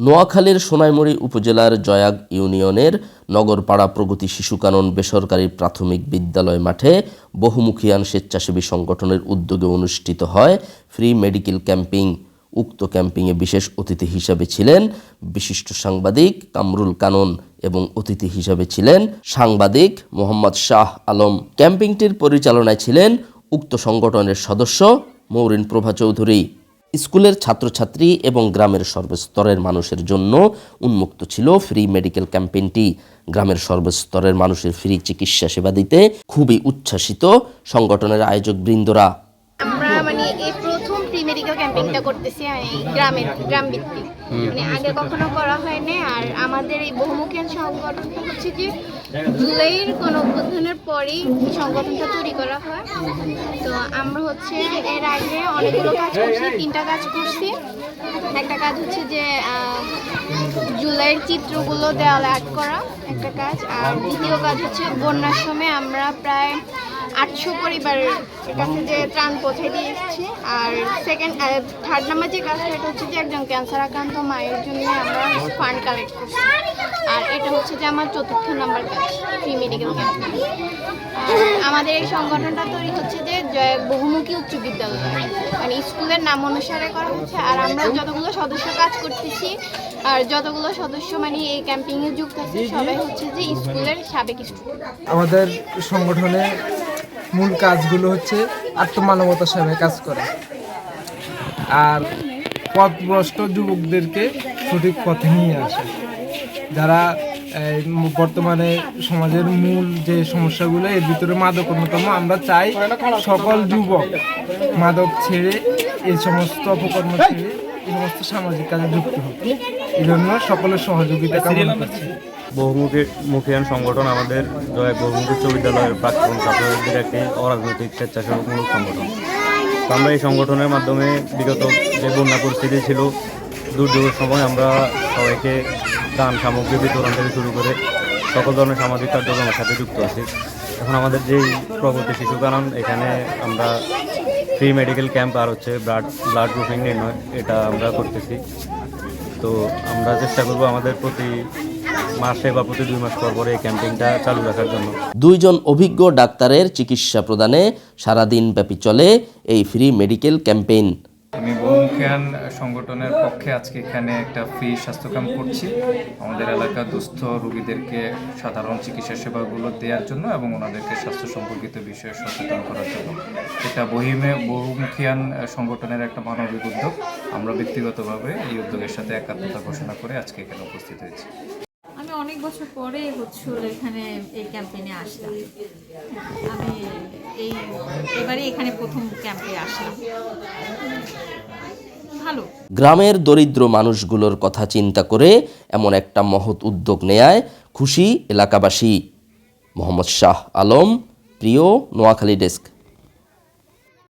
নোয়াখালীর সোনাইমুড়ি উপজেলার জয়াগ ইউনিয়নের নগরপাড়া প্রগতি শিশু কানন বেসরকারি প্রাথমিক বিদ্যালয় মাঠে বহুমুখিয়ান স্বেচ্ছাসেবী সংগঠনের উদ্যোগে অনুষ্ঠিত হয় ফ্রি মেডিকেল ক্যাম্পিং। উক্ত ক্যাম্পিংয়ে বিশেষ অতিথি হিসাবে ছিলেন বিশিষ্ট সাংবাদিক কামরুল কানন এবং অতিথি হিসাবে ছিলেন সাংবাদিক মোহাম্মদ শাহ আলম। ক্যাম্পিংটির পরিচালনায় ছিলেন উক্ত সংগঠনের সদস্য মৌরিন প্রভা চৌধুরী। স্কুলের ছাত্রছাত্রী এবং গ্রামের সর্বস্তরের মানুষের জন্য উন্মুক্ত ছিল ফ্রি মেডিকেল ক্যাম্পেইনটি। গ্রামের সর্বস্তরের মানুষের ফ্রি চিকিৎসা সেবা দিতে খুবই উচ্ছ্বাসিত সংগঠনের আয়োজক বৃন্দরা। আমরা মানে প্রথম ক্যাম্পেইনটা করতেছি গ্রামের গ্রাম ভিত্তিক মানে আগে কখনো করা হয়নি, আর আমাদের এই বহুমুখী সংগঠনটা হচ্ছে যে জুলাইয়ের কোনো অভ্যুত্থানের পরেই সংগঠনটা তৈরি করা হয়। তো আমরা হচ্ছে এর আগে অনেকগুলো কাজ করছি, তিনটা কাজ করছি। একটা কাজ হচ্ছে যে জুলাইয়ের চিত্রগুলো দেওয়ালে আর্ট করা একটা কাজ, আর দ্বিতীয় কাজ হচ্ছে বন্যার সময় আমরা প্রায় আটশো পরিবারের কাছে যে ত্রাণ পৌঁছে দিয়ে এসেছি আর সেকেন্ড থার্ড নাম্বার যে কাজটা এটা হচ্ছে যে একজন ক্যান্সার আক্রান্ত মায়ের জন্য আমরা ফান্ড কালেক্ট করছি। আর এটা হচ্ছে যে আমার চতুর্থ নাম্বার কাজ ফ্রি মেডিকেল ক্যাম্প আমাদের এই সংগঠনটা তৈরি হচ্ছে যে বহুমুখী উচ্চ বিদ্যালয়। মানে স্কুলের নাম অনুসারে করা হচ্ছে। আর আমরা যতগুলো সদস্য কাজ করতেছি, আর যতগুলো সদস্য মানে এই ক্যাম্পিংয়ে যুক্ত আছে, সবাই হচ্ছে যে স্কুলের সাবেক স্টুডেন্ট। আমাদের সংগঠনে মূল কাজগুলো হচ্ছে আত্মমানবতার সেবায় কাজ করা। আর পথভ্রষ্ট যুবকদেরকে সঠিক পথে নিয়ে আসা। যারা বর্তমানে সমাজের মূল যে সমস্যাগুলো, এর ভিতরে মাদক অন্যতম আমরা চাই সকল যুবক মাদক ছেড়ে এই সমস্ত অপকর্ম ছেড়ে এই সমস্ত সামাজিক কাজে যুক্ত হোক। এই জন্য সকলের সহযোগিতা কামনা করছি। বহুমুখী মুখিয়ান সংগঠন আমাদের জয় বহুমুখী উচ্চ বিদ্যালয়ের প্রাক্তন ছাত্রছাত্রীদের একটি অরাজনৈতিক স্বেচ্ছাসেবকমূলক সংগঠন। আমরা এই সংগঠনের মাধ্যমে বিগত যে বন্যা পরিস্থিতি ছিল, দুর্যোগের সময় আমরা সবাইকে ত্রাণ সামগ্রী বিতরণ থেকে শুরু করে সকল ধরনের সামাজিক কার্যক্রমের সাথে যুক্ত আছি। এখন আমাদের যেই প্রগতি শিশু কারণ এখানে আমরা ফ্রি মেডিকেল ক্যাম্প আর হচ্ছে ব্লাড ব্লাড গ্রুপিং নির্ণয়, এটা আমরা করতেছি। তো আমরা চেষ্টা করব আমাদের প্রতি মাসে বা প্রতি দুই মাস পর পরে এই ক্যাম্পিংটা চালু রাখার জন্য। দুইজন অভিজ্ঞ ডাক্তারের চিকিৎসা প্রদানে সারাদিন ব্যাপী চলে এই ফ্রি মেডিকেল ক্যাম্পেইন। আমি বহুমুখিয়ান সংগঠনের পক্ষে আজকে এখানে একটা ফ্রি স্বাস্থ্য ক্যাম্প করছি। আমাদের এলাকার দুস্থ রোগীদেরকে সাধারণ চিকিৎসা সেবাগুলো দেওয়ার জন্য এবং ওনাদেরকে স্বাস্থ্য সম্পর্কিত বিষয়ে সচেতন করার জন্য। এটা বহিমে বহুমুখিয়ান সংগঠনের একটা মানবিক উদ্যোগ। আমরা ব্যক্তিগতভাবে এই উদ্যোগের সাথে একাত্মতা ঘোষণা করে আজকে এখানে উপস্থিত হয়েছি। অনেক বছর পরে হচ্ছে হলো এখানে এই ক্যাম্পেইনে আসলাম। আমি এই, এবারে এখানে প্রথম ক্যাম্পে আসলাম। গ্রামের দরিদ্র মানুষগুলোর কথা চিন্তা করে এমন একটা মহৎ উদ্যোগ নেয়ায় খুশি এলাকাবাসী। মোহাম্মদ শাহ আলম, প্রিয় নোয়াখালী ডেস্ক।